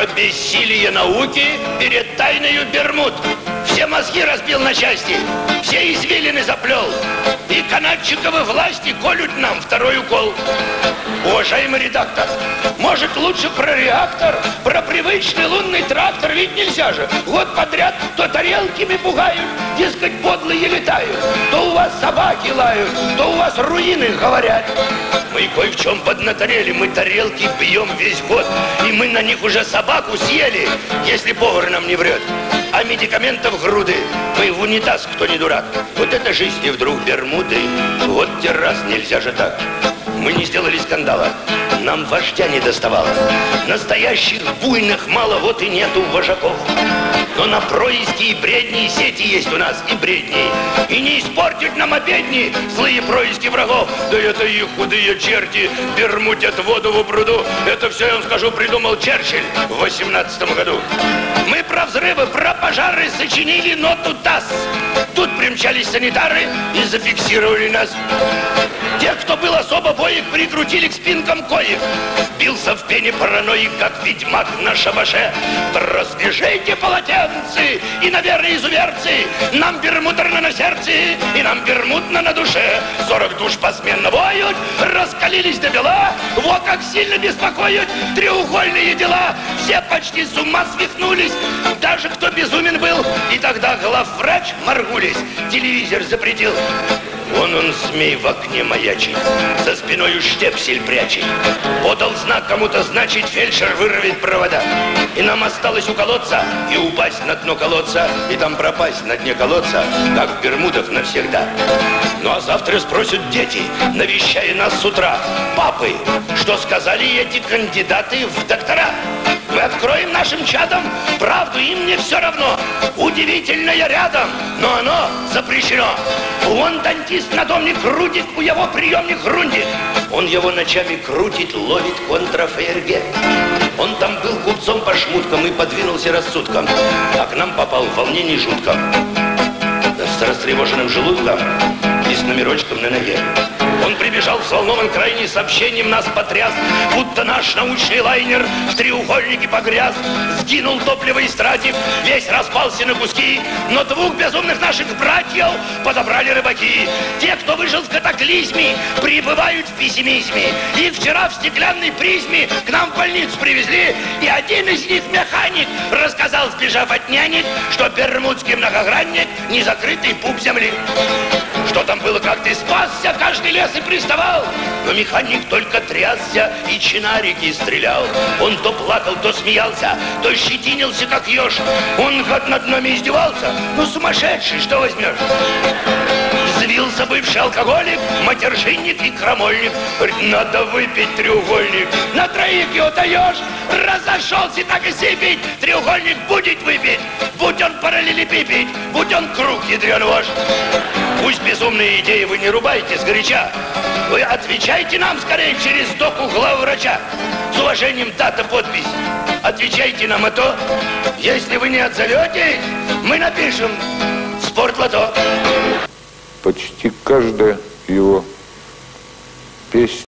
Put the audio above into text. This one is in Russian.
про бессилие науки перед тайною Бермуд. Все мозги разбил на части, все извилины заплел. И канатчиковы власти колют нам второй укол. Уважаемый редактор, может лучше про реактор, про привычный лунный трактор, ведь нельзя же. Вот подряд то тарелками пугают, дескать, подлые летают, то у вас собаки лают, то у вас руины говорят. Мы кое в чем поднаторели, мы тарелки бьем весь год, и мы на них уже собаку съели, если повар нам не врет. А медикаментов груды, мы в унитаз, кто не дурак. Вот это жизнь и вдруг Бермуды, вот террас, нельзя же так. Мы не сделали скандала, нам вождя не доставало. Настоящих буйных мало, вот и нету вожаков. На происки и бредни сети есть у нас и бредни. И не испортить нам обедни злые происки врагов. Да это их худые черти бермутят воду в пруду. Это все, я вам скажу, придумал Черчилль в 18 году. Мы про взрывы, про пожары сочинили ноту ТАСС. Тут примчались санитары и зафиксировали нас. Тех, кто был особо боек, прикрутили к спинкам коек. Бился в пене параноик, как ведьмак на шабаше. Разбежите полотенцы и, наверное, изуверцы. Нам бермутерно на сердце и нам бермудно на душе. Сорок душ посменно воют, раскалились до бела. Во как сильно беспокоят треугольные дела. Все почти с ума свихнулись, даже кто безумен был. И тогда главврач Маргулис телевизор запретил. Вон он, змей, в окне маячит, за спиною штепсель прячет. Подал знак кому-то, значит, фельдшер вырвет провода. И нам осталось уколоться и упасть на дно колодца, и там пропасть на дне колодца, как в Бермудах навсегда. Ну а завтра спросят дети, навещая нас с утра, папы, что сказали эти кандидаты в доктора? Мы откроем нашим чадам правду, им не все равно. Удивительное рядом, но оно запрещено. Вон дантист на дом не крутит, у его приемник грундит. Он его ночами крутит, ловит контрафейерге. Он там был купцом по шмуткам и подвинулся рассудком. А к нам попал в волнении жутком. С растревоженным желудком и с номерочком на ноге. Он прибежал взволнован крайне сообщением, нас потряс, будто наш научный лайнер в треугольнике погряз, сгинул топливо истратив, весь распался на куски, но двух безумных наших братьев подобрали рыбаки. Те, кто выжил в катаклизме, пребывают в пессимизме. Их вчера в стеклянной призме к нам в больницу привезли, и один из них, механик, рассказал, сбежав от нянек, что бермудский многогранник – не закрытый пуп земли. Что было, как ты спасся, каждый лес и приставал. Но механик только трясся и чинарики стрелял. Он то плакал, то смеялся, то щетинился, как еж. Он гад над нами издевался. Ну, сумасшедший, что возьмешь? Бывший алкоголик, матершинник и крамольник. Надо выпить треугольник. На троих его даешь, разошелся так и сипить. Треугольник будет выпить, будь он параллелепипед, будь он круг ядрен ваш. Пусть безумные идеи вы не рубаете сгоряча. Вы отвечайте нам скорее через доку главврача. С уважением дата подпись. Отвечайте нам, а то, если вы не отзоветесь, мы напишем спортлото. Почти каждая его песня